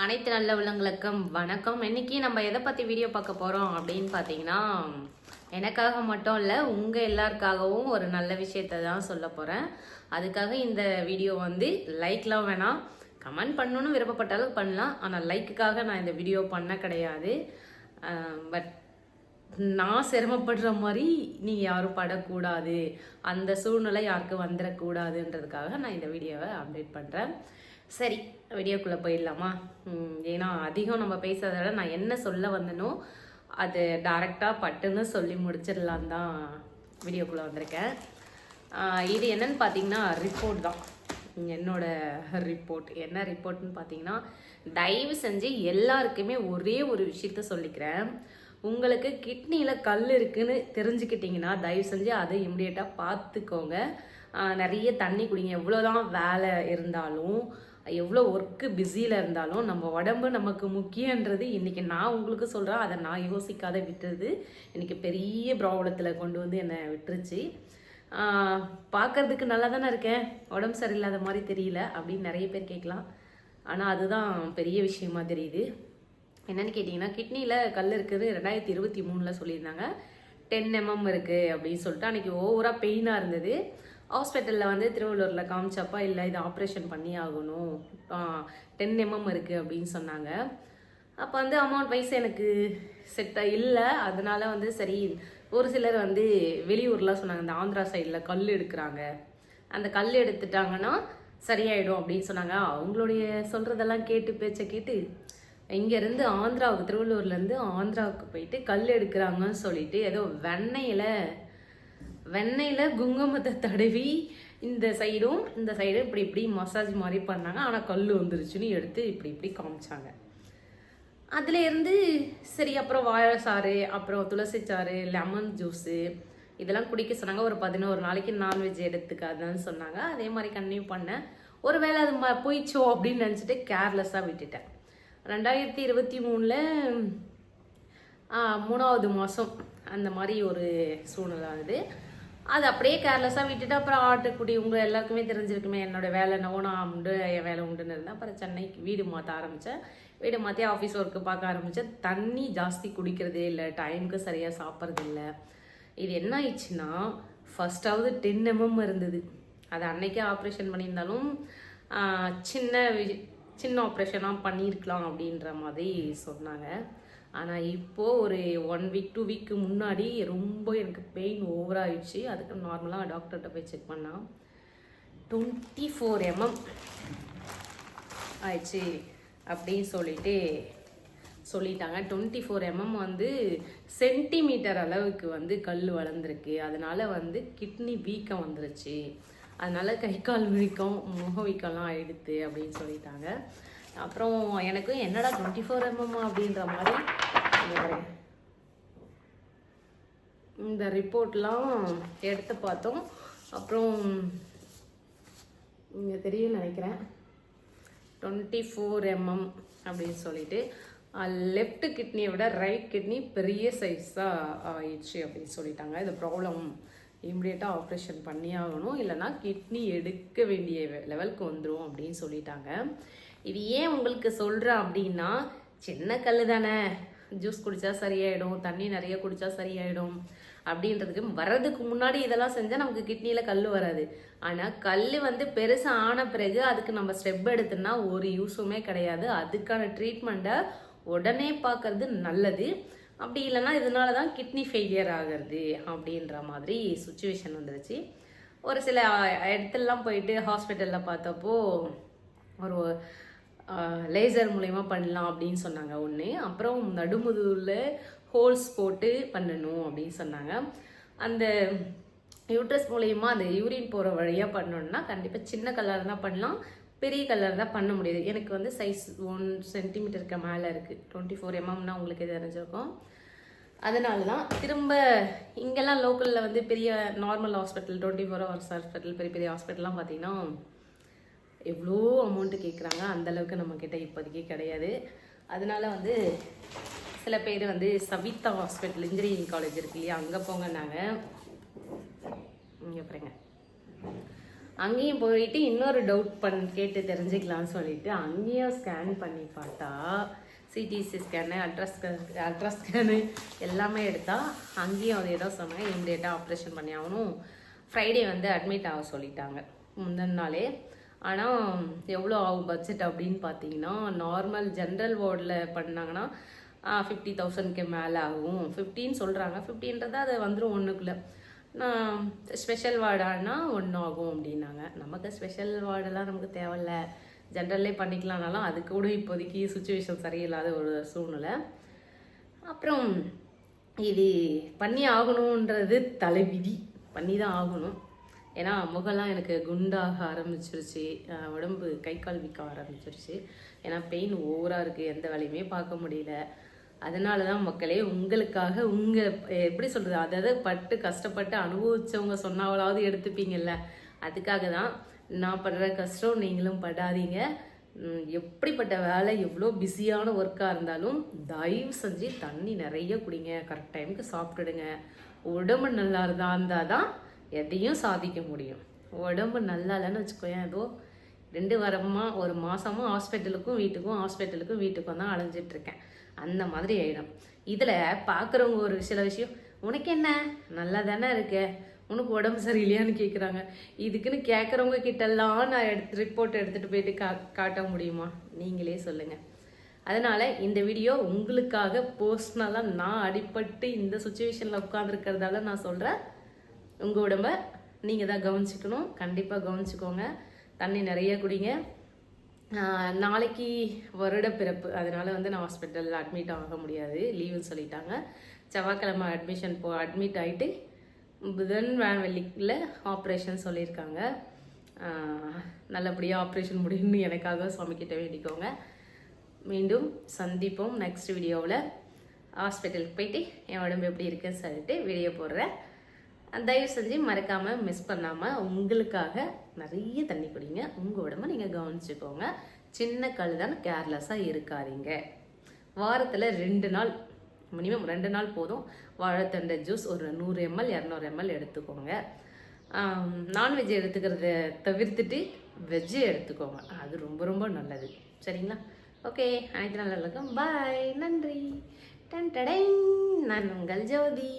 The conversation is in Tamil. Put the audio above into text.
அனைத்து நல்ல உள்ளங்களுக்கும் வணக்கம். இன்னைக்கு நம்ம எதை பற்றி வீடியோ பார்க்க போகிறோம் அப்படின்னு பார்த்தீங்கன்னா எனக்காக மட்டும் இல்லை உங்கள் எல்லாருக்காகவும் ஒரு நல்ல விஷயத்தை தான் சொல்ல போகிறேன் அதுக்காக இந்த வீடியோ வந்து லைக்லாம் வேணாம். கமெண்ட் பண்ணணும்னு விருப்பப்பட்டாலும் பண்ணலாம். ஆனால் லைக்குக்காக நான் இந்த வீடியோ பண்ண கிடையாது. பட் நான் சிரமப்படுற மாதிரி நீ யாரும் படக்கூடாது. அந்த சூழ்நிலை யாருக்கும் வந்துடக்கூடாதுன்றதுக்காக நான் இந்த வீடியோவை அப்டேட் பண்ணுறேன் சரி வீடியோக்குள்ளே போயிடலாமா? ஏன்னா அதிகம் நம்ம பேசுறதால விட நான் என்ன சொல்ல வந்தனோ அது டைரெக்டாக பட்டுன்னு சொல்லி முடிச்சிடலான் தான் வீடியோக்குள்ளே வந்திருக்கேன். இது என்னன்னு பார்த்தீங்கன்னா ரிப்போர்ட் தான். என்னோட ரிப்போர்ட் என்ன ரிப்போர்ட்னு பார்த்தீங்கன்னா தயவு செஞ்சு எல்லாருக்குமே ஒரே ஒரு விஷயத்த சொல்லிக்கிறேன். உங்களுக்கு கிட்னியில் கல் இருக்குன்னு தெரிஞ்சுக்கிட்டிங்கன்னா தயவு செஞ்சு அதை இம்மிடியட்டாக பார்த்துக்கோங்க நிறைய தண்ணி குடிங்க. எவ்வளோதான் வேலை இருந்தாலும் எவ்வளோ ஒர்க்கு பிஸியில் இருந்தாலும் நம்ம உடம்பு நமக்கு முக்கியன்றது இன்றைக்கி நான் உங்களுக்கு சொல்கிறேன் அதை நான் யோசிக்காத விட்டுறது இன்றைக்கி பெரிய ப்ராப்ளத்தில் கொண்டு வந்து என்னை விட்டுருச்சு. பார்க்கறதுக்கு நல்லா தானே இருக்கேன். உடம்பு சரியில்லாத மாதிரி தெரியல அப்படின்னு நிறைய பேர் கேட்கலாம். ஆனால் அதுதான் பெரிய விஷயமா தெரியுது. என்னன்னு கேட்டிங்கன்னா கிட்னியில் கல் இருக்குது. ரெண்டாயிரத்தி இருபத்தி மூணில் சொல்லியிருந்தாங்க. டென் எம்எம் இருக்குது அப்படின்னு சொல்லிட்டு அன்றைக்கி ஓவராக பெயினாக இருந்தது. ஹாஸ்பிட்டலில் வந்து திருவள்ளூரில் காமிச்சப்பா இல்லை இது ஆப்ரேஷன் பண்ணி ஆகணும். டென் எம்எம் இருக்குது அப்படின்னு சொன்னாங்க. அப்போ வந்து அமௌண்ட் வைஸ் எனக்கு செட்டாக இல்லை. அதனால வந்து சரி ஒரு சிலர் வந்து வெளியூர்லாம் சொன்னாங்க இந்த ஆந்திரா சைடில் கல் எடுக்கிறாங்க. அந்த கல் எடுத்துட்டாங்கன்னா சரியாயிடும் அப்படின்னு சொன்னாங்க. அவங்களுடைய சொல்கிறதெல்லாம் கேட்டு பேச்சை கேட்டு இங்கேருந்து ஆந்திராவுக்கு திருவள்ளூர்லேருந்து ஆந்திராவுக்கு போயிட்டு கல் எடுக்கிறாங்கன்னு சொல்லிட்டு ஏதோ வெண்ணெயில் வெண்ணெயில் குங்குமத்தை தடவி இந்த சைடும் இந்த சைடும் இப்படி இப்படி மசாஜ் மாதிரி பண்ணாங்க. ஆனால் கல் வந்துருச்சுன்னு எடுத்து இப்படி இப்படி காமிச்சாங்க. அதுலேருந்து சரி அப்புறம் வாழை சாறு அப்புறம் துளசி சாறு லெமன் ஜூஸு இதெல்லாம் குடிக்க சொன்னாங்க. ஒரு பதினோரு நாளைக்கு நான்வெஜ் எடுத்துக்காதுன்னு சொன்னாங்க. அதே மாதிரி கன்டினியூ பண்ணேன். ஒருவேளை அது ம போயிச்சோ அப்படின்னு நினச்சிட்டு கேர்லெஸ்ஸாக விட்டுட்டேன். ரெண்டாயிரத்தி இருபத்தி மூணில் மூணாவது மாதம் அந்த மாதிரி ஒரு சூழ்நிலை ஆகுது அது அப்படியே கேர்லெஸ்ஸாக விட்டுட்டு அப்புறம் ஆட்டுக்குடி உங்கள் எல்லாருக்குமே தெரிஞ்சிருக்குமே என்னோட வேலை என்னவோ நான் உண்டு என் வேலை உண்டுன்னு இருந்தேன் அப்புறம் சென்னைக்கு வீடு மாற்ற ஆரம்பித்தேன் வீடு மாற்றி ஆஃபீஸ் ஒர்க்கு பார்க்க ஆரம்பித்தேன் தண்ணி ஜாஸ்தி குடிக்கிறதே இல்லை டைமுக்கு சரியாக சாப்பிட்றது இல்லை. இது என்ன ஆயிடுச்சுன்னா ஃபஸ்ட்டாவது டென் எம்எம் இருந்தது. அது அன்னைக்கே ஆப்ரேஷன் பண்ணியிருந்தாலும் சின்ன வி- சின்ன ஆப்ரேஷனாக பண்ணியிருக்கலாம் அப்படின்ற மாதிரி சொன்னாங்க. ஆனால் இப்போது ஒரு ஒன் வீக் டூ வீக்கு முன்னாடி ரொம்ப எனக்கு பெயின் ஓவராகிடுச்சு அதுக்கு நார்மலாக டாக்டர்கிட்ட போய் செக் பண்ணால் டுவெண்ட்டி ஃபோர் எம்எம் ஆயிடுச்சு அப்படின்னு சொல்லிட்டு சொல்லிட்டாங்க. டுவெண்ட்டி ஃபோர் எம்எம் வந்து சென்டிமீட்டர் அளவுக்கு வந்து கல் வளர்ந்துருக்கு. அதனால் வந்து கிட்னி வீக்கம் வந்துருச்சு. அதனால் கை கால் வீக்கம் முக வீக்கம்லாம் ஆயிடுத்து அப்படின்னு சொல்லிட்டாங்க. அப்புறம் எனக்கு என்னடா டுவெண்ட்டி ஃபோர் எம்எம் அப்படின்ற மாதிரி இந்த ரிப்போர்ட்லாம் எடுத்து பார்த்தோம். அப்புறம் இங்கே தெரியும் நினைக்கிறேன். டுவெண்ட்டி ஃபோர் எம்எம் அப்படின்னு சொல்லிட்டு லெஃப்ட் கிட்னியை விட ரைட் கிட்னி பெரிய சைஸாக ஆயிடுச்சு அப்படின்னு சொல்லிட்டாங்க. இது ப்ராப்ளம் இம்மிடியட்டாக ஆப்ரேஷன் பண்ணி ஆகணும் இல்லைன்னா கிட்னி எடுக்க வேண்டிய லெவலுக்கு வந்துடும் அப்படின்னு சொல்லிட்டாங்க. இது ஏன் உங்களுக்கு சொல்கிறேன் அப்படின்னா சின்ன கல் தானே. ஜூஸ் குடித்தா சரியாயிடும் தண்ணி நிறைய குடித்தா சரியாயிடும் அப்படின்றதுக்கு வர்றதுக்கு முன்னாடி இதெல்லாம் செஞ்சால் நமக்கு கிட்னியில் கல் வராது. ஆனால் கல் வந்து பெருசாக ஆன பிறகு அதுக்கு நம்ம ஸ்டெப் எடுத்தோம்னா ஒரு யூஸுமே கிடையாது. அதுக்கான ட்ரீட்மெண்ட்டை உடனே பார்க்கறது நல்லது. அப்படி இல்லைன்னா இதனால தான் கிட்னி ஃபெயிலியர் ஆகிறது அப்படின்ற மாதிரி சுச்சுவேஷன் வந்துருச்சு. ஒரு சில இடத்துலலாம் போயிட்டு ஹாஸ்பிட்டலில் பார்த்தப்போ ஒரு லேசர் மூலயமா பண்ணலாம் அப்படின்னு சொன்னாங்க ஒன்று அப்புறம் நடுமுதுல ஹோல்ஸ் போட்டு பண்ணணும் அப்படின்னு சொன்னாங்க. அந்த யூட்ரஸ் மூலயமா அந்த யூரின் போகிற வழியாக பண்ணணும்னா கண்டிப்பாக சின்ன கலர் தான் பண்ணலாம். பெரிய கலர் தான் பண்ண முடியுது. எனக்கு வந்து சைஸ் ஒன் சென்டிமீட்டருக்கு மேலே இருக்குது டுவெண்ட்டி ஃபோர் எம்எம்னா உங்களுக்கு தெரிஞ்சிருக்கும். அதனால தான் திரும்ப இங்கெல்லாம் லோக்கலில் வந்து பெரிய normal hospital twenty four hours hospital பெரிய பெரிய ஹாஸ்பிட்டல்லாம் பார்த்தீங்கன்னா எவ்வளோ அமௌண்ட்டு கேட்குறாங்க அந்தளவுக்கு நம்மக்கிட்ட இப்போதைக்கு கிடையாது. அதனால வந்து சில பேர் வந்து சவிதா ஹாஸ்பிட்டல் இன்ஜினியரிங் காலேஜ் இருக்கு இல்லையா அங்கே போங்கன்னாங்க. இங்கே பாருங்க. அங்கேயும் போயிட்டு இன்னொரு டவுட் பண் கேட்டு தெரிஞ்சுக்கலாம்னு சொல்லிட்டு அங்கேயும் ஸ்கேன் பண்ணி பார்த்தா CTC scan ultra scan ultra scan எல்லாமே எடுத்தால் அங்கேயும் அது ஏதோ சொன்னாங்க இம்மிடியேட்டாக ஆப்ரேஷன் பண்ணி ஆகணும். ஃப்ரைடே வந்து அட்மிட் ஆக சொல்லிட்டாங்க. முந்தின நாளே ஆனால் எவ்வளோ ஆகும் பட்ஜெட் அப்படின்னு பார்த்தீங்கன்னா நார்மல் ஜென்ரல் வார்டில் பண்ணாங்கன்னா ஃபிஃப்டி தௌசண்ட்க்கு மேலே ஆகும். ஃபிஃப்டின்னு சொல்கிறாங்க ஃபிஃப்டின்றது அது வந்துடும் ஒன்றுக்குள்ளே நான் ஸ்பெஷல் வார்டானா ஒன்று ஆகும் அப்படின்னாங்க. நமக்கு ஸ்பெஷல் வார்டெல்லாம் நமக்கு தேவையில்ல. ஜென்ரல்லே பண்ணிக்கலாம்னாலும் அது கூட இப்போதைக்கு சுச்சுவேஷன் சரியில்லாத ஒரு சூழ்நிலை. அப்புறம் இது பண்ணி ஆகணுன்றது தலைவிதி. பண்ணி தான் ஆகணும். ஏன்னா முகம்லாம் எனக்கு குண்டாக ஆரம்பிச்சிருச்சு. உடம்பு கை கால் விற்க ஆரம்பிச்சிருச்சு. ஏன்னா பெயின் ஓவராக இருக்குது எந்த வேலையுமே பார்க்க முடியல. அதனால தான் மக்களே உங்களுக்காக உங்கள் எப்படி சொல்கிறது அதாவது பட்டு கஷ்டப்பட்டு அனுபவித்தவங்க சொன்னாவளாவது எடுத்துப்பீங்கல்ல. அதுக்காக தான் நான் படுற கஷ்டம் நீங்களும் படாதீங்க. எப்படிப்பட்ட வேலை எவ்வளோ பிஸியான ஒர்க்காக இருந்தாலும் தயவு செஞ்சு தண்ணி நிறைய குடிங்க. கரெக்ட் டைமுக்கு சாப்பிட்டுடுங்க. உடம்பு நல்லா இருந்தா இருந்தால் தான் எதையும் சாதிக்க முடியும். உடம்பு நல்லா இல்லைன்னு வச்சுக்கோயேன். ஏதோ ரெண்டு வாரமாக ஒரு மாதமும் ஹாஸ்பிட்டலுக்கும் வீட்டுக்கும் ஹாஸ்பிட்டலுக்கும் வீட்டுக்கும் தான் அலைஞ்சிட்ருக்கேன். அந்த மாதிரி ஆயிடும். இதில் பார்க்குறவங்க ஒரு சில விஷயம் உனக்கு என்ன? நல்லா தானே இருக்கு? உனக்கு உடம்பு சரியில்லையான்னு கேட்குறாங்க இதுக்குன்னு கேட்குறவங்க கிட்டெல்லாம் நான் எடுத்து ரிப்போர்ட் எடுத்துகிட்டு போயிட்டு கா காட்ட முடியுமா? நீங்களே சொல்லுங்கள் அதனால் இந்த வீடியோ உங்களுக்காக பர்ஸ்னலாக நான் அடிபட்டு இந்த சுச்சுவேஷனில் உட்காந்துருக்கிறதால நான் சொல்கிறேன் உங்கள் உடம்ப நீங்கள் தான் கவனிச்சுக்கணும். கண்டிப்பாக கவனிச்சுக்கோங்க. தண்ணி நிறைய குடிங்க. நாளைக்கு வருட பிறப்பு. அதனால் வந்து நான் ஹாஸ்பிட்டலில் அட்மிட் ஆக முடியாது. லீவுன்னு சொல்லிட்டாங்க. செவ்வாய்க்கிழமை அட்மிஷன் போ அட்மிட் ஆகிட்டு புதன் வேன் வெள்ளியில் ஆப்ரேஷன் சொல்லியிருக்காங்க நல்லபடியாக ஆப்ரேஷன் முடியும்னு எனக்காக சுவாமி கிட்ட வேண்டிக்கோங்க. மீண்டும் சந்திப்போம் நெக்ஸ்ட் வீடியோவில் ஹாஸ்பிட்டலுக்கு போயிட்டு என் உடம்பு எப்படி இருக்குன்னு சொல்லிட்டு வீடியோ போடுறேன். தயவு செஞ்சு மறக்காமல் மிஸ் பண்ணாமல் உங்களுக்காக நிறைய தண்ணி குடிங்க. உங்கள் உடம்ப நீங்கள் கவனிச்சுக்கோங்க. சின்ன கல் தான் கேர்லெஸ்ஸாக இருக்காதீங்க. வாரத்தில் ரெண்டு நாள் மினிமம் ரெண்டு நாள் போதும். வாழைத்தண்டை ஜூஸ் ஒரு நூறு எம்எல் இரநூறு எம்எல் எடுத்துக்கோங்க. நான்வெஜ் எடுத்துக்கிறத தவிர்த்துட்டு வெஜ்ஜு எடுத்துக்கோங்க. அது ரொம்ப ரொம்ப நல்லது. சரிங்களா? ஓகே அனைத்து நல்ல பாய் நன்றி. டன் டடை நான் உங்கள் ஜோதி.